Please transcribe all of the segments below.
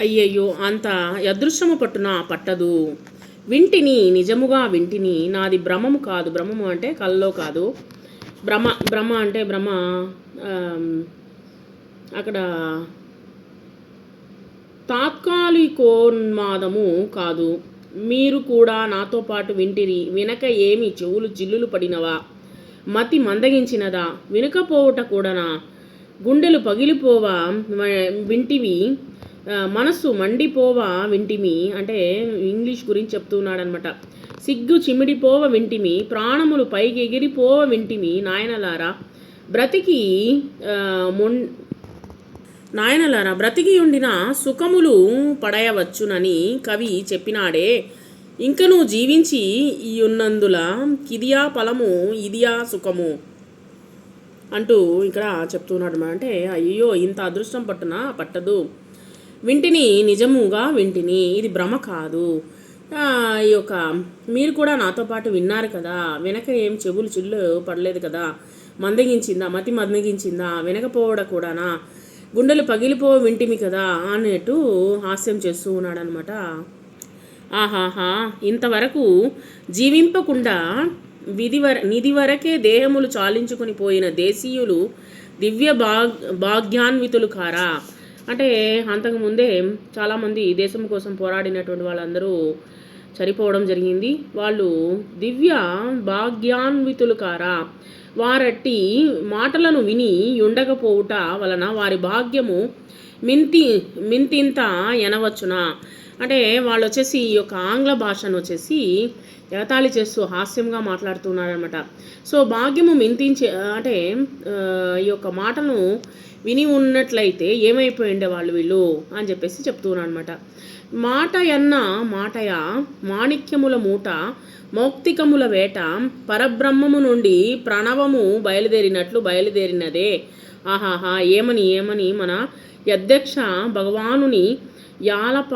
అయ్యయ్యో అంత అదృశ్యము పట్టున పట్టదు. వింటిని నిజముగా వింటిని నాది భ్రమము కాదు. భ్రమము అంటే కల్లో కాదు. భ్రమ భ్రమ అంటే భ్రమ అక్కడ తాత్కాలికోన్మాదము కాదు. మీరు కూడా నాతో పాటు వింటిరి. వినక ఏమి చెవులు జిల్లులు పడినవా? మతి మందగించినదా? వినకపోవుట కూడానా? గుండెలు పగిలిపోవా? వింటివి? మనస్సు మండిపోవా వింటిమి? అంటే ఇంగ్లీష్ గురించి చెప్తున్నాడనమాట సిగ్గు చిమిడిపోవ వింటిమి ప్రాణములు పైకి ఎగిరిపోవ వింటిమి నాయనలారా. బ్రతికి మొన్ నాయనలారా బ్రతికి ఉండిన సుఖములు పడయవచ్చునని కవి చెప్పినాడే. ఇంకను జీవించి ఈ ఉన్నందుల కిదియా ఫలము ఇదియా సుఖము? అంటూ ఇక్కడ చెప్తున్నాడు అంటే అయ్యో ఇంత అదృష్టం పట్టున? పట్టదు. వింటిని నిజముగా వింటిని. ఇది భ్రమ కాదు. ఈ యొక్క మీరు కూడా నాతో పాటు విన్నారు కదా. వెనక ఏం చెవులు చిల్లు పడలేదు కదా. మందగించిందా? మతి మందగించిందా? వినకపోవడం కూడానా? గుండెలు పగిలిపో వింటిమి కదా అన్నట్టు హాస్యం చేస్తూ ఉన్నాడనమాట ఆహాహా! ఇంతవరకు జీవింపకుండా విధివర నిధి వరకే దేహములు చాలించుకుని పోయిన దేశీయులు దివ్య భాగ్ భాగ్యాన్వితులు కారా? అంటే అంతకుముందే చాలామంది దేశం కోసం పోరాడినటువంటి వాళ్ళందరూ చనిపోవడం జరిగింది. వాళ్ళు దివ్య భాగ్యాన్వితులు కారా? వారట్టి మాటలను విని ఉండకపోవుట వలన వారి భాగ్యము మింతి మింతింత ఎనవచ్చునా? అంటే వాళ్ళు వచ్చేసి ఈ యొక్క ఆంగ్ల భాషను వచ్చేసి ఎగతాళి చేస్తూ హాస్యంగా మాట్లాడుతున్నారనమాట సో భాగ్యము మింతించే అంటే ఈ యొక్క మాటను విని ఉన్నట్లయితే ఏమైపోయిండే వాళ్ళు వీళ్ళు అని చెప్పేసి చెప్తున్నాను అనమాట మాట ఎన్న మాటయ మాణిక్యముల మూట మౌక్తికముల వేట పరబ్రహ్మము నుండి ప్రణవము బయలుదేరినట్లు బయలుదేరినదే. ఆహాహా ఏమని ఏమని మన అధ్యక్ష భగవానుని యాలప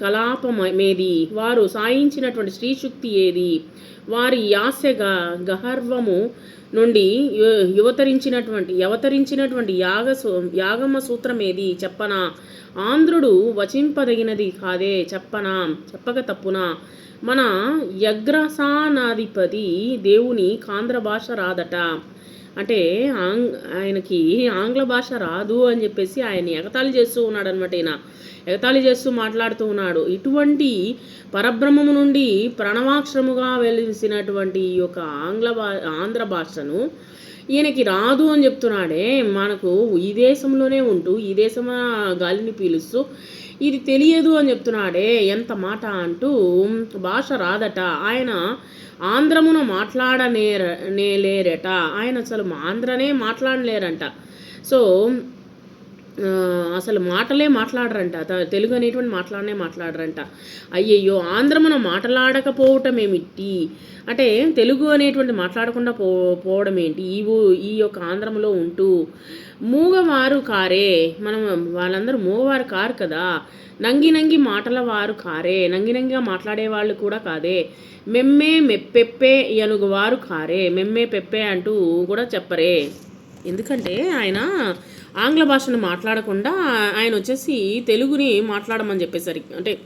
కలాపమేది? వారు సాయించినటువంటి స్త్రీశుక్తి ఏది? వారి యాస్య గ గహర్వము నుండి యువతరించినటువంటి యవతరించినటువంటి యాగ సూ- యాగమ సూత్రమేది? చెప్పనా? ఆంధ్రుడు వచింపదగినది కాదే చెప్పనా? చెప్పక తప్పునా? మన యగ్రసానాధిపతి దేవుని కాంధ్ర భాష రాదట. అంటే ఆంగ్ ఆయనకి ఆంగ్ల భాష రాదు అని చెప్పేసి ఆయన ఎగతాళి చేస్తూ ఉన్నాడు అనమాట ఈయన. ఎగతాళి చేస్తూ మాట్లాడుతూ ఉన్నాడు. ఇటువంటి పరబ్రహ్మము నుండి ప్రణవాక్షరముగా వెలిసినటువంటి ఈ యొక్క ఆంగ్ల భా ఆంధ్ర భాషను ఈయనకి రాదు అని చెప్తున్నాడే. మనకు ఈ దేశంలోనే ఉంటూ ఈ దేశం గాలిని పీలుస్తూ ఇది తెలియదు అని చెప్తున్నాడే. ఎంత మాట అంటూ భాష రాదట. ఆయన ఆంధ్రమున మాట్లాడనే నేలేరట. ఆయన అసలు ఆంధ్రనే మాట్లాడలేరంట. సో అసలు మాటలే మాట్లాడరంట. త- తెలుగు అనేటువంటి మాట్లాడనే మాట్లాడరంట. అయ్యయ్యో ఆంధ్రమున మాట్లాడకపోవటం ఏమిటి అంటే తెలుగు అనేటువంటి మాట్లాడకుండా పో పోవడం ఏంటి ఈ ఈ యొక్క ఆంధ్రములో ఉంటూ మూగవారు కారే. మనం వాళ్ళందరూ మూగవారు కారు కదా. నంగి నంగి మాటల వారు కారే. నంగి నంగిగా మాట్లాడే వాళ్ళు కూడా కాదే. మెమ్మే మెప్పెప్పే ఎనుగువారు కారే. మెమ్మే పెప్పే అంటూ కూడా చెప్పరే. ఎందుకంటే ఆయన ఆంగ్ల భాషను మాట్లాడకుండా ఆయన వచ్చేసి తెలుగుని మాట్లాడమని చెప్పేసరికి అంటే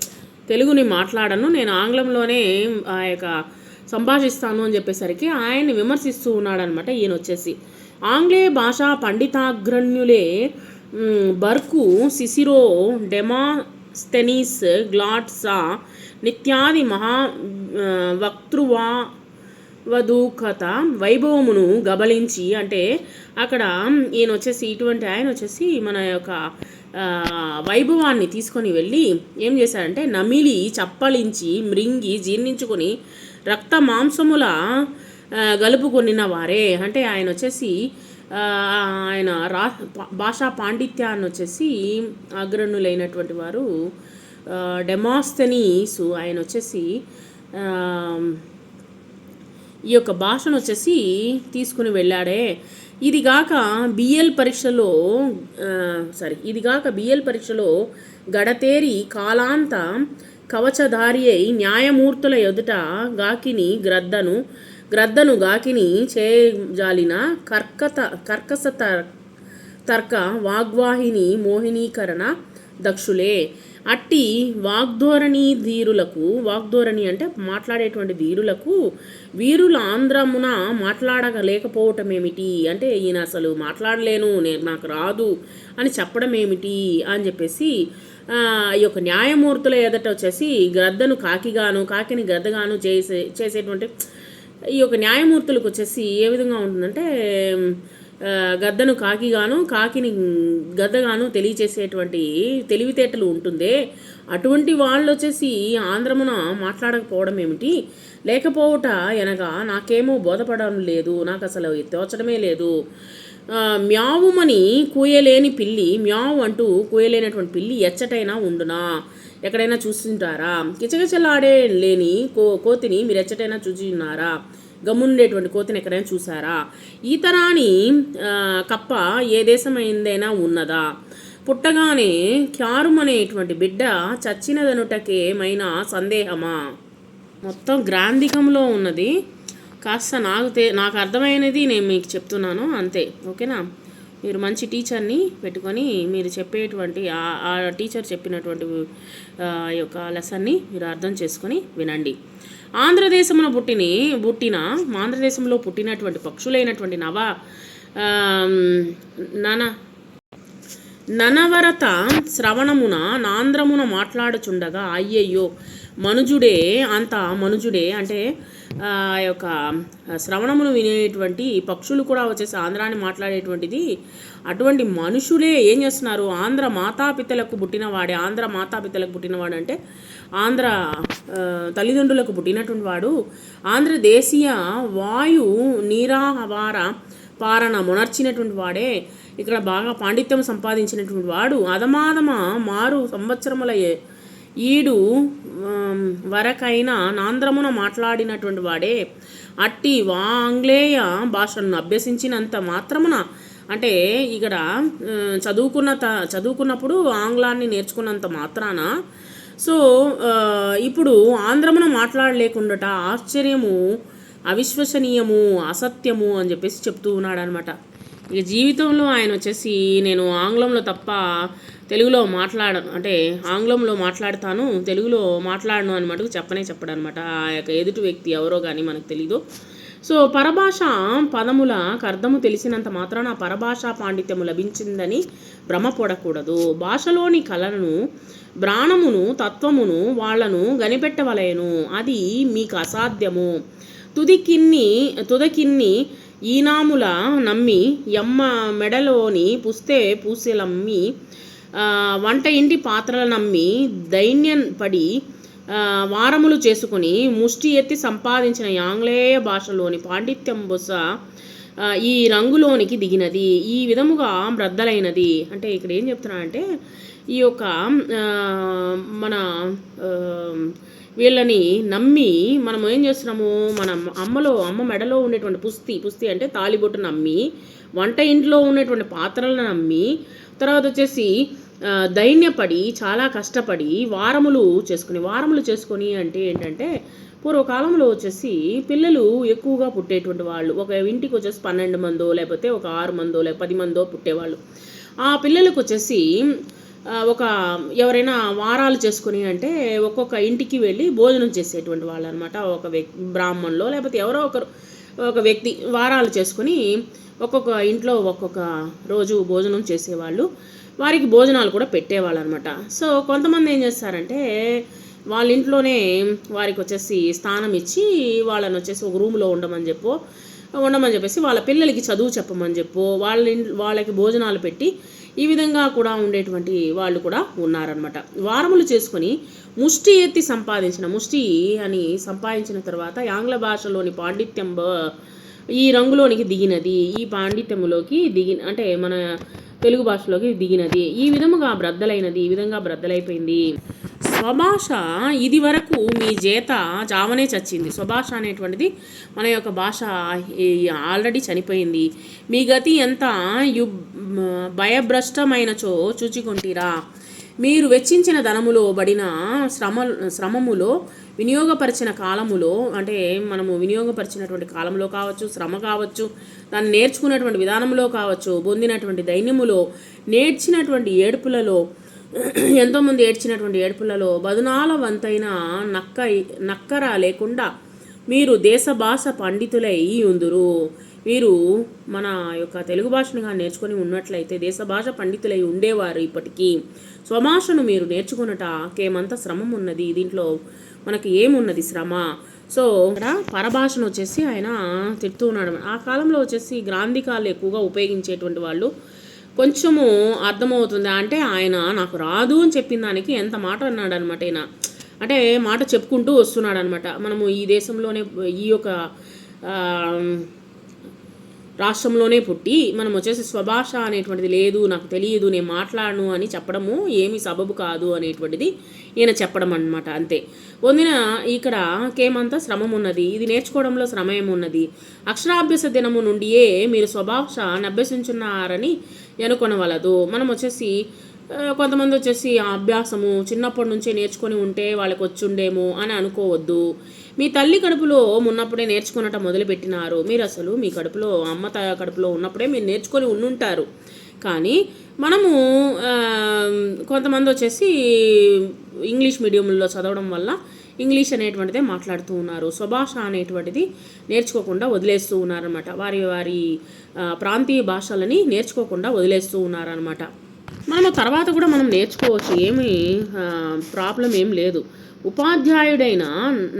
తెలుగుని మాట్లాడను నేను ఆంగ్లంలోనే ఆ యొక్క సంభాషిస్తాను అని చెప్పేసరికి ఆయన్ని విమర్శిస్తూ ఉన్నాడనమాట ఈయన వచ్చేసి. ఆంగ్లేయ భాషా పండితాగ్రణ్యులే బర్కు సిసిరో డెమాస్తెనీస్ గ్లాట్సా నిత్యాది మహా వక్తృవా వధూకత వైభవమును గబలించి అంటే అక్కడ ఈయన వచ్చేసి ఇటువంటి ఆయన వచ్చేసి మన యొక్క వైభవాన్ని తీసుకొని వెళ్ళి ఏం చేశారంటే నమిలి చప్పలించి మృంగి జీర్ణించుకొని రక్త మాంసముల గలుపుకొనిన వారే. అంటే ఆయన వచ్చేసి ఆయన రా భాషా పాండిత్యాన్ని వచ్చేసి అగ్రణులైనటువంటి వారు డెమాస్తనీసు ఆయన వచ్చేసి ఈ యొక్క భాషను వచ్చేసి తీసుకుని వెళ్ళాడే. ఇది గాక బిఎల్ పరీక్షలో సారీ ఇది గాక బిఎల్ పరీక్షలో గడతేరి కాలాంత కవచధారి అయి న్యాయమూర్తుల ఎదుట గాకిని గ్రద్దను గ్రద్దను గాకిని చేయజాలిన కర్కత కర్కస తర్క వాగ్వాహిని మోహినీకరణ దక్షులే. అట్టి వాగ్ధోరణి ధీరులకు వాగ్ధోరణి అంటే మాట్లాడేటువంటి ధీరులకు వీరుల ఆంధ్రమున మాట్లాడలేకపోవటం ఏమిటి అంటే ఈయన అసలు మాట్లాడలేను నేను నాకు రాదు అని చెప్పడం ఏమిటి అని చెప్పేసి ఈ యొక్క న్యాయమూర్తుల ఎదట వచ్చేసి గ్రద్దను కాకిగాను కాకిని గద్దగాను చేసే చేసేటువంటి ఈ యొక్క న్యాయమూర్తులకు వచ్చేసి ఏ విధంగా ఉంటుందంటే గద్దను కాకిగాను కాకిని గద్దగాను తెలియచేసేటువంటి తెలివితేటలు ఉంటుందే. అటువంటి వాళ్ళు వచ్చేసి ఆంధ్రమున మాట్లాడకపోవడం ఏమిటి? లేకపోవట ఎనగా నాకేమో బోధపడడం లేదు నాకు అసలు తోచడమే లేదు. మ్యావుమని కూయలేని పిల్లి మ్యావు అంటూ కూయలేనటువంటి పిల్లి ఎచ్చటైనా ఉండునా? ఎక్కడైనా చూస్తుంటారా? కిచకిచలాడే లేని కో కోతిని మీరు ఎచ్చటైనా చూసి ఉన్నారా గమ్ముండేటువంటి కోతిని ఎక్కడైనా చూసారా ఈతరాని కప్ప ఏ దేశమైందైనా ఉన్నదా? పుట్టగానే క్యారుమనేటువంటి బిడ్డ చచ్చినదనుటకేమైనా సందేహమా? మొత్తం గ్రాంధికంలో ఉన్నది. కాస్త నాకు తె నాకు అర్థమైనది నేను మీకు చెప్తున్నాను అంతే. ఓకేనా? మీరు మంచి టీచర్ని పెట్టుకొని మీరు చెప్పేటువంటి ఆ- ఆ టీచర్ చెప్పినటువంటి ఆ, యొక్క లెసన్ని మీరు అర్థం చేసుకొని వినండి. ఆంధ్రదేశమున పుట్టిన పుట్టిన ఆంధ్రదేశంలో పుట్టినటువంటి పక్షులైనటువంటి నవ నన ననవరత శ్రవణమున నాంద్రమున మాట్లాడుచుండగా అయ్యయ్యో మనుజుడే అంత మనుజుడే అంటే ఆ యొక్క శ్రవణమును వినేటువంటి పక్షులు కూడా వచ్చేసి ఆంధ్రాన్ని మాట్లాడేటువంటిది అటువంటి మనుషులే ఏం చేస్తున్నారు? ఆంధ్ర మాతాపితలకు పుట్టినవాడే ఆంధ్ర మాతాపితలకు పుట్టినవాడు అంటే ఆంధ్ర తల్లిదండ్రులకు పుట్టినటువంటి వాడు. ఆంధ్ర దేశీయ వాయు నీరాహార పారణ మునర్చినటువంటి వాడే. ఇక్కడ బాగా పాండిత్యం సంపాదించినటువంటి వాడు. అదమాదమ మారు సంవత్సరముల ఈడు వరకైనా నాంద్రమున మాట్లాడినటువంటి వాడే. అట్టి వా ఆంగ్లేయ భాషను అభ్యసించినంత మాత్రమున అంటే ఇక్కడ చదువుకున్న త చదువుకున్నప్పుడు ఆంగ్లాన్ని నేర్చుకున్నంత మాత్రాన సో ఇప్పుడు ఆంధ్రమున మాట్లాడలేకుండాట ఆశ్చర్యము అవిశ్వసనీయము అసత్యము అని చెప్పేసి చెప్తూ ఉన్నాడు అనమాట ఇక జీవితంలో ఆయన వచ్చేసి నేను ఆంగ్లంలో తప్ప తెలుగులో మాట్లాడను అంటే ఆంగ్లంలో మాట్లాడతాను తెలుగులో మాట్లాడను అని మటుకు చెప్పనే చెప్పడనమాట ఆ యొక్క ఎదుటి వ్యక్తి ఎవరో కానీ మనకు తెలీదు. సో పరభాష పదముల అర్థము తెలిసినంత మాత్రాన పరభాషా పాండిత్యము లభించిందని భ్రమపడకూడదు. భాషలోని కళను బ్రాణమును తత్వమును వాళ్ళను గనిపెట్టవలేను. అది మీకు అసాధ్యము. తుదికిన్ని తుదకిన్ని ఈనాముల నమ్మి యమ్మ మెడలోని పుస్తే పూసెలమ్మి వంట ఇంటి పాత్రల నమ్మి దైన్యం పడి వారములు చేసుకుని ముష్టి ఎత్తి సంపాదించిన ఆంగ్లేయ భాషలోని పాండిత్యం బొస ఈ రంగులోనికి దిగినది. ఈ విధముగా బ్రద్దలైనది. అంటే ఇక్కడ ఏం చెప్తున్నా అంటే ఈ యొక్క మన వీళ్ళని నమ్మి మనం ఏం చేస్తున్నాము? మన అమ్మలో అమ్మ మెడలో ఉండేటువంటి పుస్తి పుస్తి అంటే తాలిబొట్టు నమ్మి వంట ఇంట్లో ఉన్నటువంటి పాత్రలను నమ్మి తర్వాత వచ్చేసి దైన్యపడి చాలా కష్టపడి వారములు చేసుకుని వారములు చేసుకొని అంటే ఏంటంటే పూర్వకాలంలో వచ్చేసి పిల్లలు ఎక్కువగా పుట్టేటువంటి వాళ్ళు. ఒక ఇంటికి వచ్చేసి పన్నెండు మందో లేకపోతే ఒక ఆరు మందో లేక పది మందో పుట్టేవాళ్ళు. ఆ పిల్లలకు వచ్చేసి ఒక ఎవరైనా వారాలు చేసుకుని అంటే ఒక్కొక్క ఇంటికి వెళ్ళి భోజనం చేసేటువంటి వాళ్ళు అనమాట ఒక వ్యక్తి బ్రాహ్మణులో లేకపోతే ఎవరో ఒకరు ఒక వ్యక్తి వారాలు చేసుకుని ఒక్కొక్క ఇంట్లో ఒక్కొక్క రోజు భోజనం చేసేవాళ్ళు. వారికి భోజనాలు కూడా పెట్టేవాళ్ళు అనమాట సో కొంతమంది ఏం చేస్తారంటే వాళ్ళ ఇంట్లోనే వారికి వచ్చేసి స్థానం ఇచ్చి వాళ్ళని వచ్చేసి ఒక రూమ్లో ఉండమని చెప్పో ఉండమని చెప్పేసి వాళ్ళ పిల్లలకి చదువు చెప్పమని చెప్పు వాళ్ళ వాళ్ళకి భోజనాలు పెట్టి ఈ విధంగా కూడా ఉండేటువంటి వాళ్ళు కూడా ఉన్నారనమాట. వారములు చేసుకొని ముష్టి ఎత్తి సంపాదించిన ముష్టి అని సంపాదించిన తర్వాత ఆంగ్ల భాషలోని పాండిత్యం బ- ఈ రంగులోనికి దిగినది ఈ పాండిత్యములోకి దిగి అంటే మన తెలుగు భాషలోకి దిగినది. ఈ విధముగా బ్రద్దలైనది ఈ విధంగా బ్రద్దలైపోయింది. స్వభాష ఇది వరకు మీ చేత చావనే చచ్చింది. స్వభాష అనేటువంటిది మన యొక్క భాష ఆల్రెడీ చనిపోయింది. మీ గతి ఎంత యు భయభ్రష్టమైనచో చూచికొంటిరా. మీరు వెచ్చించిన ధనములో బడిన శ్రమ శ్రమములో వినియోగపరిచిన కాలములో అంటే మనము వినియోగపరిచినటువంటి కాలంలో కావచ్చు శ్రమ కావచ్చు దాన్ని నేర్చుకున్నటువంటి విధానంలో కావచ్చు పొందినటువంటి దైన్యములో నేర్చినటువంటి ఏడుపులలో ఎంతోమంది ఏడ్చినటువంటి ఏడుపులలో బదునాల వంతైన నక్క నక్కర లేకుండా మీరు దేశభాష పండితులై ఉందురు. వీరు మన యొక్క తెలుగు భాషను కానీ నేర్చుకొని ఉన్నట్లయితే దేశ భాష పండితులై ఉండేవారు ఇప్పటికీ. స్వభాషను మీరు నేర్చుకున్నట కేమంత శ్రమం ఉన్నది దీంట్లో మనకి ఏమున్నది శ్రమ? సో ఇక్కడ పరభాషను వచ్చేసి ఆయన తిడుతూ ఉన్నాడు. ఆ కాలంలో వచ్చేసి గ్రాంధికాలు ఎక్కువగా ఉపయోగించేటువంటి వాళ్ళు కొంచెము అర్థమవుతుంది. అంటే ఆయన నాకు రాదు అని చెప్పిన దానికి ఎంత మాట అన్నాడు అనమాట ఈయన. అంటే మాట చెప్పుకుంటూ వస్తున్నాడు అనమాట మనము ఈ దేశంలోనే ఈ యొక్క రాష్ట్రంలోనే పుట్టి మనం వచ్చేసి స్వభాష అనేటువంటిది లేదు నాకు తెలియదు నేను మాట్లాడను అని చెప్పడము ఏమీ సబబు కాదు అనేటువంటిది ఈయన చెప్పడం అన్నమాట అంతే. పొందిన ఇక్కడ కేమంత శ్రమం ఉన్నది ఇది నేర్చుకోవడంలో శ్రమ ఏమున్నది అక్షరాభ్యాస దినము నుండియే మీరు స్వభాష అభ్యసించున్నారని ఎనుకొనవలదు మనం వచ్చేసి కొంతమంది వచ్చేసి ఆ అభ్యాసము చిన్నప్పటి నుంచే నేర్చుకొని ఉంటే వాళ్ళకి వచ్చుండేమో అని అనుకోవద్దు. మీ తల్లి కడుపులో ఉన్నప్పుడే నేర్చుకున్నట్టు మొదలుపెట్టినారు. మీరు అసలు మీ కడుపులో అమ్మ త కడుపులో ఉన్నప్పుడే మీరు నేర్చుకొని ఉండుంటారు. కానీ మనము కొంతమంది వచ్చేసి ఇంగ్లీష్ మీడియంలో చదవడం వల్ల ఇంగ్లీష్ అనేటువంటిదే మాట్లాడుతూ ఉన్నారు. స్వభాష అనేటువంటిది నేర్చుకోకుండా వదిలేస్తూ ఉన్నారనమాట వారి వారి ప్రాంతీయ భాషలని నేర్చుకోకుండా వదిలేస్తూ ఉన్నారనమాట మనము తర్వాత కూడా మనం నేర్చుకోవచ్చు. ఏమి ప్రాబ్లం ఏం లేదు. ఉపాధ్యాయుడైన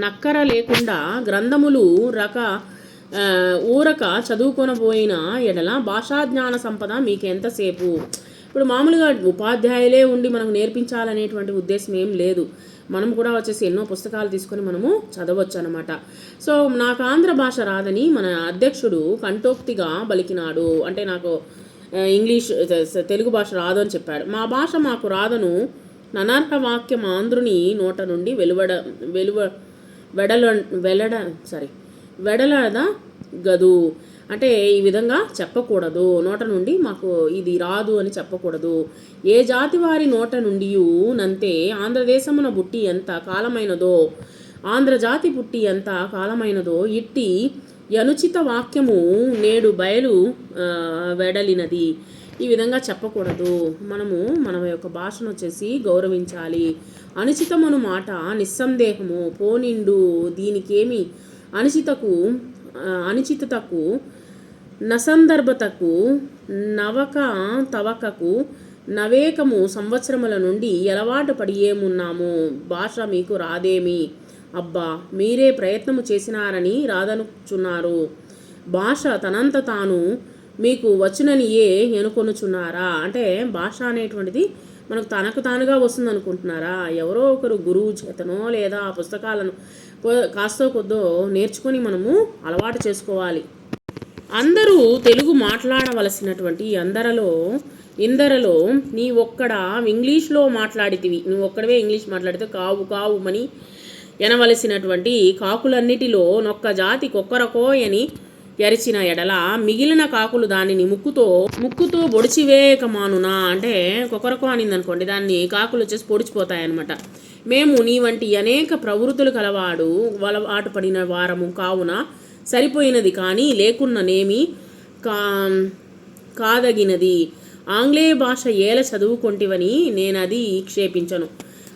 నక్కర లేకుండా గ్రంథములు రక ఊరక చదువుకొనబోయిన ఎడల భాషా జ్ఞాన సంపద మీకు ఎంతసేపు? ఇప్పుడు మామూలుగా ఉపాధ్యాయులే ఉండి మనకు నేర్పించాలనేటువంటి ఉద్దేశం ఏం లేదు. మనం కూడా వచ్చేసి ఎన్నో పుస్తకాలు తీసుకొని మనము చదవచ్చు అనమాట సో నాకు ఆంధ్ర భాష రాదని మన అధ్యక్షుడు కంటోక్తిగా బలికినాడు అంటే నాకు ఇంగ్లీష్ తెలుగు భాష రాదు అని చెప్పాడు. మా భాష మాకు రాదను. ననార్హ వాక్యం ఆంధ్రుని నోట నుండి వెలువడ వెలువ వెడల వెలడ సారీ వెడలద గదు? అంటే ఈ విధంగా చెప్పకూడదు. నోట నుండి మాకు ఇది రాదు అని చెప్పకూడదు. ఏ జాతి వారి నోట నుండి నంతే? ఆంధ్రదేశమున బుట్టి ఎంత కాలమైనదో? ఆంధ్రజాతి పుట్టి ఎంత కాలమైనదో? ఇట్టి యనుచిత వాక్యము నేడు బయలు వెడలినది. ఈ విధంగా చెప్పకూడదు. మనము మన యొక్క భాషను వచ్చేసి గౌరవించాలి. అనుచితమును మాట నిస్సందేహము పోనిండు దీనికేమి? అనుచితకు అనుచితతకు నసందర్భతకు నవక తవకకు నవేకము సంవత్సరముల నుండి ఎలవాటు పడి ఏమున్నాము? భాష మీకు రాదేమి? అబ్బా మీరే ప్రయత్నము చేసినారని రాదనుచున్నారు. భాష తనంత తాను మీకు వచ్చునని ఏ ఎనుకొనుచున్నారా? అంటే భాష అనేటువంటిది మనకు తనకు తానుగా వస్తుంది అనుకుంటున్నారా ఎవరో ఒకరు గురువు చేతనో లేదా ఆ పుస్తకాలను కొ- కాస్తో కొద్దో నేర్చుకొని మనము అలవాటు చేసుకోవాలి. అందరూ తెలుగు మాట్లాడవలసినటువంటి అందరలో ఇందరలో నీ ఒక్కడ ఇంగ్లీష్లో మాట్లాడితివి. నువ్వు ఒక్కడవే ఇంగ్లీష్ మాట్లాడితే కావు కావు మని ఎనవలసినటువంటి కాకులన్నిటిలో నొక్క జాతి కొక్కరకోయని ఎరిచిన ఎడల మిగిలిన కాకులు దానిని ముక్కుతో ముక్కుతో పొడిచివేయక మానునా అంటే కొకరకో అనింది అనుకోండి దాన్ని కాకులు వచ్చేసి పొడిచిపోతాయన్నమాట. మేము నీ వంటి అనేక ప్రవృత్తులు కలవాడు వలవాటు పడిన వారము కావున సరిపోయినది కానీ లేకున్ననేమి కా కాదగినది. ఆంగ్లేయ భాష ఏల చదువుకొంటివని నేను అది క్షేపించను.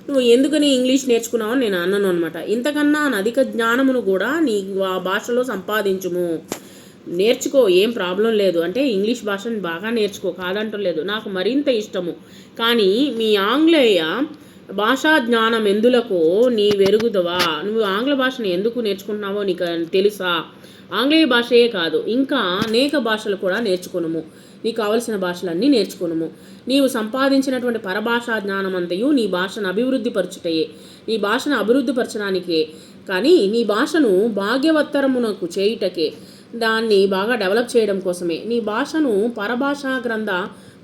నువ్వు ఎందుకని ఇంగ్లీష్ నేర్చుకున్నావు నేను అన్నాను అనమాట ఇంతకన్నా అధిక జ్ఞానమును కూడా నీ ఆ భాషలో సంపాదించుము. నేర్చుకో ఏం ప్రాబ్లం లేదు. అంటే ఇంగ్లీష్ భాషను బాగా నేర్చుకో కాదంటలేదు నాకు మరింత ఇష్టము. కానీ మీ ఆంగ్లేయ భాషా జ్ఞానం ఎందులకు నీ వెరుగుదవా? నువ్వు ఆంగ్ల భాషను ఎందుకు నేర్చుకుంటున్నావో నీకు తెలుసా? ఆంగ్లేయ భాషయే కాదు ఇంకా అనేక భాషలు కూడా నేర్చుకునుము. నీకు కావలసిన భాషలన్నీ నేర్చుకునుము. నీవు సంపాదించినటువంటి పరభాషా జ్ఞానమంతయు నీ భాషను అభివృద్ధి పరచుటయే నీ భాషను అభివృద్ధి పరచడానికే కానీ నీ భాషను భాగ్యవత్తరమునకు చేయుటకే. దాన్ని బాగా డెవలప్ చేయడం కోసమే. నీ భాషను పరభాషా గ్రంథ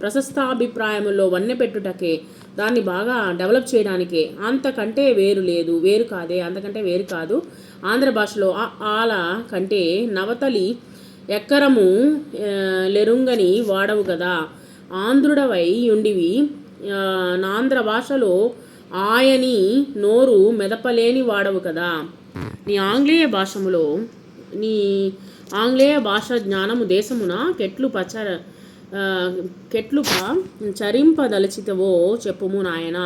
ప్రశస్తాభిప్రాయములో వన్నెపెట్టుటకే. దాన్ని బాగా డెవలప్ చేయడానికే. అంతకంటే వేరు లేదు. వేరు కాదే. అంతకంటే వేరు కాదు. ఆంధ్ర భాషలో ఆల కంటే నవతలి ఎక్కరము లెరుంగని వాడవు కదా ఆంధ్రుడవై ఉండివి నాంధ్ర భాషలో ఆయని నోరు మెదపలేని వాడవు కదా. నీ ఆంగ్లేయ భాషములో నీ ఆంగ్లేయ భాష జ్ఞానము దేశమున కెట్లు పచ ఆ, కెట్లుక చరింపదలచితవో చెప్పుము నాయన.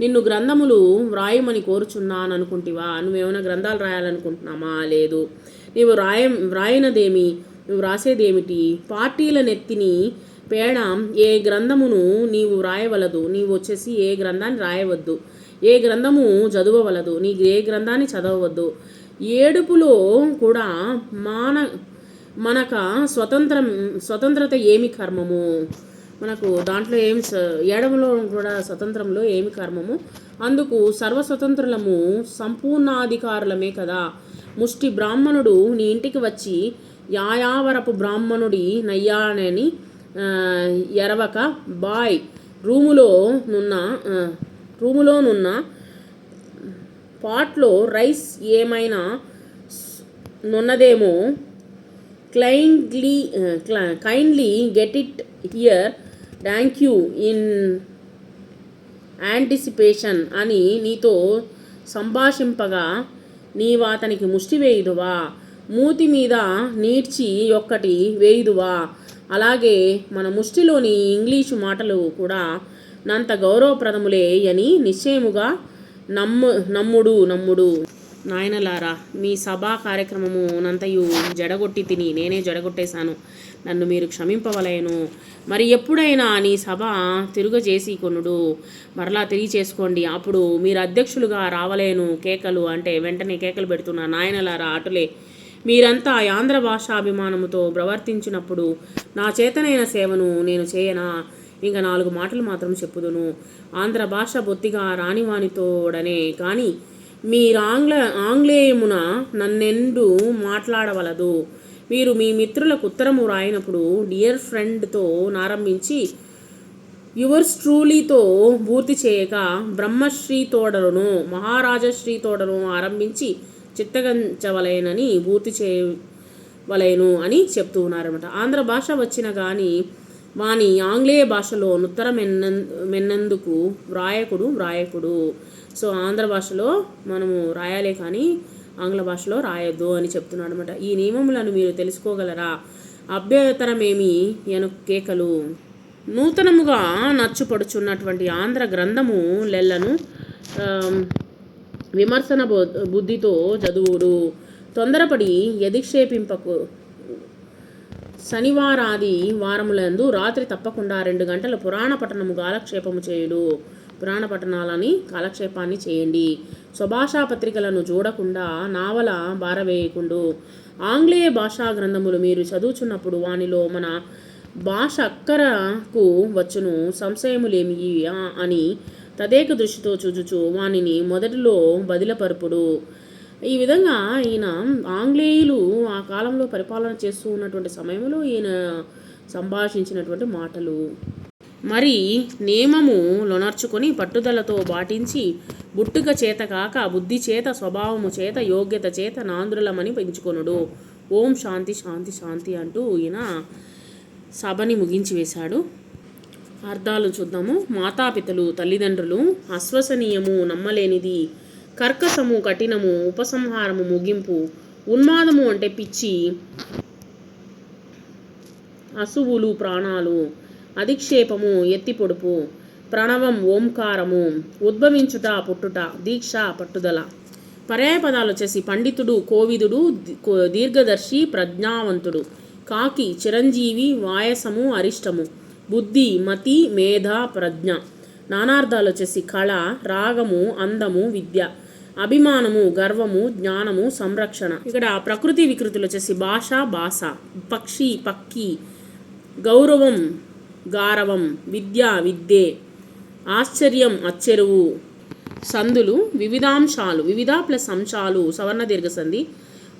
నిన్ను గ్రంథములు వ్రాయమని కోరుచున్నాను అనుకుంటివా నువ్వేమైనా గ్రంథాలు రాయాలనుకుంటున్నామా? లేదు. నీవు రాయ వ్రాయనదేమి? నువ్వు రాసేదేమిటి? పార్టీల నెత్తిని పేడ ఏ గ్రంథమును నీవు వ్రాయవలదు. నీవు వచ్చేసి ఏ గ్రంథాన్ని రాయవద్దు. ఏ గ్రంథము చదవవలదు. నీ ఏ గ్రంథాన్ని చదవవద్దు. ఏడుపులో కూడా మాన మనక స్వతంత్రం స్వతంత్రత ఏమి కర్మము? మనకు దాంట్లో ఏం ఏడవలో కూడా స్వతంత్రంలో ఏమి కర్మము? అందుకు సర్వస్వతంత్రులము సంపూర్ణాధికారులమే కదా. ముష్టి బ్రాహ్మణుడు నీ ఇంటికి వచ్చి యాయావరపు బ్రాహ్మణుడి నయ్యానని ఎరవక బాయ్. రూములో నున్న రూములో రూములోనున్న పాట్లో రైస్ ఏమైనా నున్నదేమో. Kindly kindly get it here thank you in anticipation అని నీతో సంభాషింపగా నీవు అతనికి ముష్టి వేయుదువా? మూతి మీద నీడ్చి ఒక్కటి వేయుదువా? అలాగే మన ముష్టిలోని ఇంగ్లీషు మాటలు కూడా నంత గౌరవప్రదములే అని నిశ్చయముగా నమ్ము నమ్ముడు నమ్ముడు. నాయనలారా మీ సభా కార్యక్రమము నంతయు జడగొట్టి తిని నేనే జడగొట్టేశాను. నన్ను మీరు క్షమింపవలేను. మరి ఎప్పుడైనా నీ సభ తిరుగజేసి కొనుడు మరలా తిరిగి చేసుకోండి అప్పుడు మీరు అధ్యక్షులుగా రావలేను కేకలు అంటే వెంటనే కేకలు పెడుతున్నా నాయనలారా అటులే. మీరంతా ఆంధ్ర భాషాభిమానముతో ప్రవర్తించినప్పుడు నా చేతనైన సేవను నేను చేయనా? ఇంకా నాలుగు మాటలు మాత్రం చెప్పుదును. ఆంధ్ర భాష బొత్తిగా రానివానితోడనే కానీ మీరు ఆంగ్ల ఆంగ్లేయమున నన్నెండు మాట్లాడవలదు. మీరు మీ మిత్రులకు ఉత్తరము రాయినప్పుడు డియర్ ఫ్రెండ్తో నారంభించి యువర్స్ ట్రూలీతో పూర్తి చేయక బ్రహ్మశ్రీ తోడరును మహారాజశ్రీ తోడను ఆరంభించి చిత్తగించవలేనని పూర్తి చేయవలేను అని చెప్తూ ఉన్నారన్నమాట. ఆంధ్ర భాష వచ్చిన కానీ వాని ఆంగ్లేయ భాషలో నుత్తర మెన్న మెన్నందుకు వ్రాయకుడు వ్రాయకుడు. సో ఆంధ్ర భాషలో మనము రాయాలే కానీ ఆంగ్ల భాషలో రాయొద్దు అని చెప్తున్నాడు అనమాట ఈ నియమములను మీరు తెలుసుకోగలరా? అభ్యంతరమేమి ఎను కేకలు? నూతనముగా నచ్చుపడుచున్నటువంటి ఆంధ్ర గ్రంథము లెల్లను విమర్శన బుద్ధితో చదువుడు. తొందరపడి ఎదిక్షేపింపకు శనివారాది వారములందు రాత్రి తప్పకుండా రెండు గంటల పురాణ పఠనము కాలక్షేపము చేయుడు. పురాణ పఠనాలని కాలక్షేపాన్ని చేయండి. స్వభాషా పత్రికలను చూడకుండా నావల బారవేయకుండు. ఆంగ్లేయ భాషా గ్రంథములు మీరు చదువుచున్నప్పుడు వానిలో మన భాష అక్కరకు వచ్చును. సంశయములేమి అని తదేక దృష్టితో చూచుచు వానిని మొదటిలో బదిలపరుపుడు. ఈ విధంగా ఈయన ఆంగ్లేయులు ఆ కాలంలో పరిపాలన చేస్తూ ఉన్నటువంటి సమయంలో ఈయన సంభాషించినటువంటి మాటలు. మరి నియమము లొనర్చుకొని పట్టుదలతో పాటించి బుట్టుక చేత కాక బుద్ధి చేత స్వభావము చేత యోగ్యత చేత నాంద్రులమని పెంచుకొనుడు. ఓం శాంతి శాంతి శాంతి అంటూ ఈయన సభని ముగించి వేశాడు అర్థాలు చూద్దాము. మాతాపితలు తల్లిదండ్రులు అశ్వసనీయము నమ్మలేనిది కర్కసము కఠినము ఉపసంహారము ముగింపు ఉన్మాదము అంటే పిచ్చి అసువులు ప్రాణాలు అధిక్షేపము ఎత్తి పొడుపు ప్రణవం ఓంకారము ఉద్భవించుట పుట్టుట దీక్ష పట్టుదల. పర్యాయ పదాలు వచ్చేసి పండితుడు కోవిదుడు కో- దీర్ఘదర్శి ప్రజ్ఞావంతుడు కాకి చిరంజీవి వాయసము అరిష్టము. బుద్ధి మతి మేధ ప్రజ్ఞ. నానార్థాలు వచ్చేసి కళ రాగము అందము విద్య. అభిమానము గర్వము జ్ఞానము సంరక్షణ. ఇక్కడ ప్రకృతి వికృతులు వచ్చేసి భాష భాష. పక్షి పక్కి. గౌరవం గారవం. విద్య విద్యే. ఆశ్చర్యం అచ్చెరువు. సందులు వివిధాంశాలు. వివిధ ప్లస్ అంశాలు. సవర్ణ దీర్ఘ సంధి.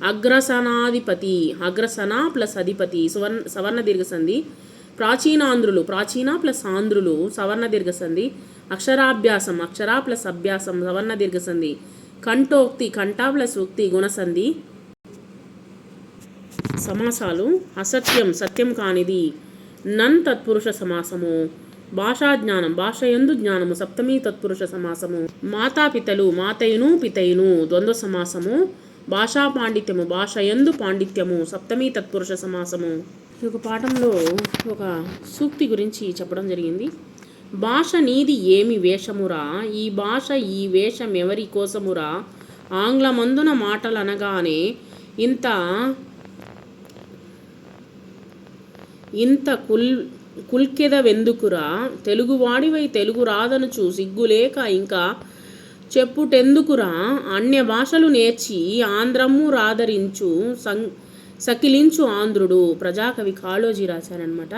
అగ్రసనాధిపతి. అగ్రసన ప్లస్ అధిపతి. సువర్ణ సవర్ణ దీర్ఘ సంధి. ప్రాచీనాంధ్రులు ప్రాచీన ప్లస్ ఆంధ్రులు సవర్ణ దీర్ఘసంధి అక్షరాభ్యాసం అక్షరా ప్లస్ అభ్యాసం సవర్ణ దీర్ఘసంధి కంఠోక్తి కంఠా ప్లస్ ఉక్తి గుణసంధి సమాసాలు అసత్యం సత్యం కానిది నన్ తత్పురుష సమాసము భాషా జ్ఞానం భాష ఎందు జ్ఞానము సప్తమి తత్పురుష సమాసము మాతాపితలు మాతయును పితయును ద్వంద్వ సమాసము భాషా పాండిత్యము భాష ఎందు పాండిత్యము సప్తమి తత్పురుష సమాసము. ఈ ఒక పాఠంలో ఒక సూక్తి గురించి చెప్పడం జరిగింది. భాష నీది ఏమి వేషమురా? ఈ భాష ఈ వేషం ఎవరి కోసమురా? ఆంగ్లమందున మాటలు అనగానే ఇంత ఇంత కుల్ కుల్కెదవెందుకురా? తెలుగువాడివై తెలుగు రాదనుచు సిగ్గులేక ఇంకా చెప్పుటెందుకురా? అన్య భాషలు నేర్చి ఆంధ్రము రాదరించు సం సకిలించు ఆంధ్రుడు ప్రజాకవి కాళోజీ రాశారనమాట